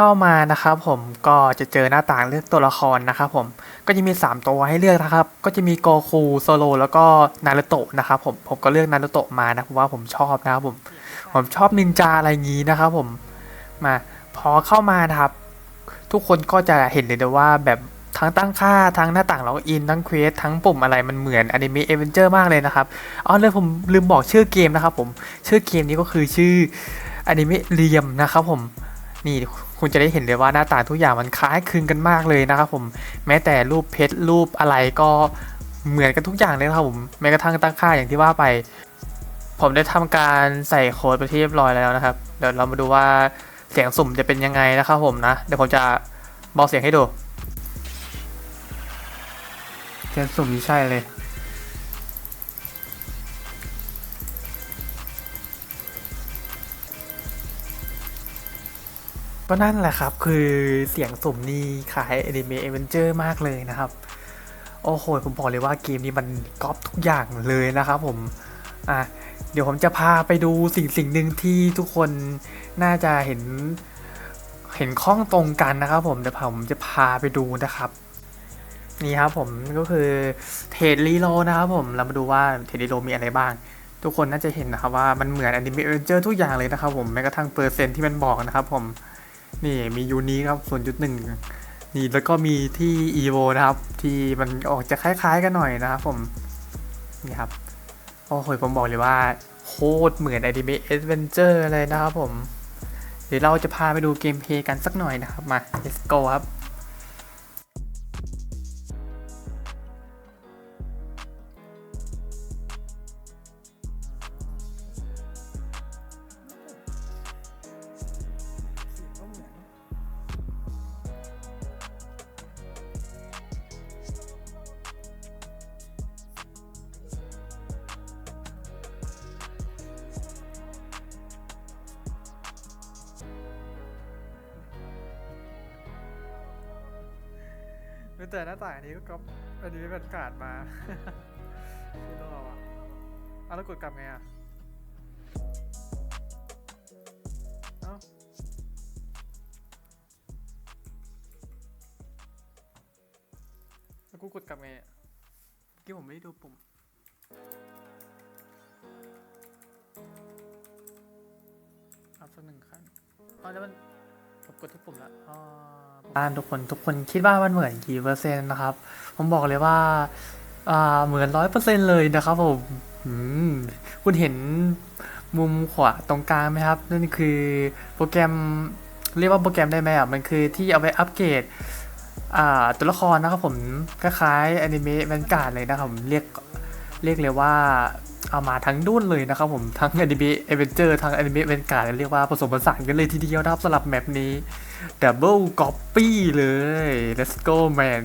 เข้ามานะครับผมก็จะเจอหน้าต่างเลือกตัวละครนะครับผมก็จะมี 3 ตัวให้เลือกนะครับ ก็จะมีโกคูโซโลแล้วก็นารูโตะนะครับผมผมก็เลือกนารูโตะมานะเพราะว่าผมชอบนะครับผมผมชอบนินจาอะไรงี้นะครับผมมาพอเข้ามานะครับ ทุกคนก็จะเห็นเลยนะว่าแบบทั้งตั้งค่าทั้งหน้าต่างล็อกอินทั้งเควสทั้งปุ่มอะไรมันเหมือนอนิเมะเอเวนเจอร์มากเลยนะครับอ๋อเลยผมลืมบอกชื่อเกมนะครับผมชื่อเกมนี้ก็คือชื่ออนิเมะเรียมนะครับผม นี่คุณจะได้เห็นเลยว่าหน้าตาทุกอย่างมันคล้ายคลึงกันมากเลยนะครับผมแม้แต่รูปเพชรรูปอะไรก็เหมือนกันทุกอย่างเลยครับผมแม้กระทั่งตั้งค่าอย่างที่ว่าไป ผมได้ทำการใส่โค้ดไปที่เรียบร้อยแล้วนะครับ เดี๋ยวเรามาดูว่าเสียงสุ่มจะเป็นยังไงนะครับผมนะเดี๋ยวผมจะบอกเสียงให้ดูเสียงสุ่มนี่ใช่เลย ก็นั่นแหละครับ คือเสียงสมนี่คล้ายอนิเมะเอเวนเจอร์มากเลยนะครับ โอ้โห ผมบอกเลยว่าเกมนี้มันก๊อปทุกอย่างเลยนะครับผม อะ เดี๋ยวผมจะพาไปดูสิ่งสิ่งหนึ่งที่ทุกคนน่าจะเห็น เห็นข้องตรงกันนะครับผมเดี๋ยวผมจะพาไปดูนะครับนี่ครับผมก็คือเทรดรีโลนะครับผมเรามาดูว่าเทรดรีโลมีอะไรบ้าง ทุกคนน่าจะเห็นนะครับว่ามันเหมือนอนิเมะเอเวนเจอร์ทุกอย่างเลยนะครับผมแม้กระทั่งเปอร์เซ็นต์ที่มันบอกนะครับผม นี่มียูนีครับส่วนจุดหนึ่งนี่แล้วก็มีที่ EVO นะครับ ที่มันออกจะคล้ายๆกันหน่อยนะครับผม นี่ครับ โอ้โหผมบอกเลยว่า โคตรเหมือนอนิเมะเอดเวนเจอร์เลยนะครับผม เดี๋ยวเราจะพาไปดูเกมเพลย์กันสักหน่อยนะครับ มา let's go ครับ แต่หน้าต่างนี้ก็ก๊อปอันนี้เป็นการดมาไม่ต้องเอาอะเอาแล้วกดกลับไงอะเอ้าแล้วกูกดกลับไงอะเมื่อกี้ผมไม่ได้ดูปุ่มอัพสักหนึ่งครั้งอ๋อแล้วมันผมกดทุกปุ่มแล้วอ่า บ้านทุกคนทุกคนคิดว่ามันเหมือนกี่เปอร์เซ็นต์นะครับ ผมบอกเลยว่าอ่าเหมือนร้อยเปอร์เซ็นต์เลยนะครับผมคุณเห็นมุมขวาตรงกลางไหมครับ นั่นคือโปรแกรมเรียกว่าโปรแกรมได้ไหมอะมันคือที่เอาไว้อัปเกรดอ่าตัวละครนะครับผมคล้ายๆอนิเมะแวนการ์ดเลยนะครับผมเรียกเรียกเลยว่า เอามาทั้งดุนเลยนะครับผมทั้งอนิเมะเอเวนเจอร์ทั้งอนิเมะเวนการ์ดเรียกว่าผสมผสานกันเลยทีเดียวนะครับสำหรับแมปนี้ดับเบิลก๊อปปี้เลย Let's go man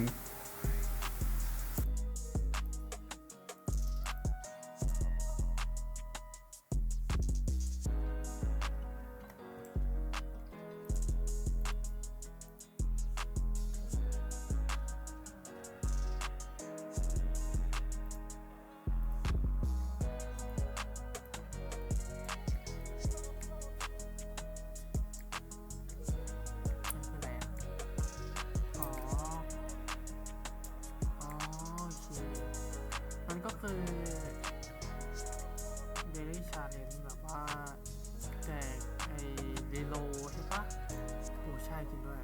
มันก็คือ Daily Challenge แบบว่าแจกไอ้รีโลใช่ปะโอ้ใช่จริงด้วย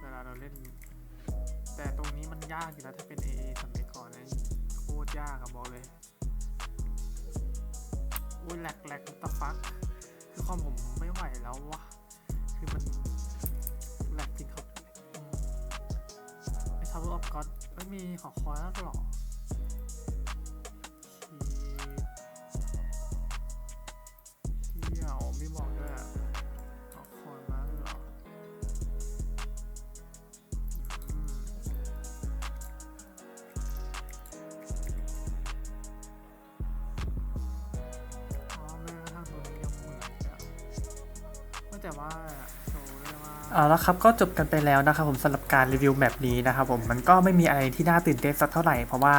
เวลาเราเล่น แต่ตรงนี้มันยากอยู่นะถ้าเป็น AA สมัยก่อนนะโคตรยากอะบอกเลยอุ้ยแหลกแหลกตะฟัก คือความผมไม่ไหวแล้ววะคือมันแหลกจริงครับอืมไอ้ Tower of God ไม่มีหอคอยแล้วหรอ ไม่บอกด้วยอะหอคอยมาแล้วเหรออืมอ๋อแม้กระทั่งตัวนี้ยังเหมือนจะก็แต่ว่าโชว์ได้ว่าเอาละครับก็จบกันไปแล้วนะครับผมสำหรับการรีวิวแมปนี้นะครับผมมันก็ไม่มีอะไรที่น่าตื่นเต้นสักเท่าไหร่เพราะว่า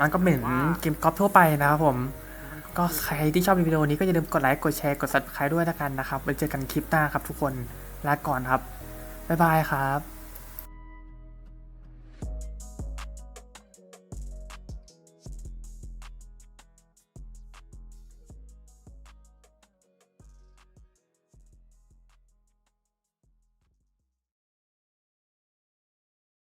มันก็เหมือนเกมกอล์ฟทั่วไปนะครับผม ก็ใครที่ชอบวิดีโอนี้ก็อย่าลืมกดไลค์ กดแชร์ กด subscribe ด้วยละกันนะครับไว้เจอกันคลิปหน้าครับทุกคน ลาก่อนครับ บ๊ายบายครับ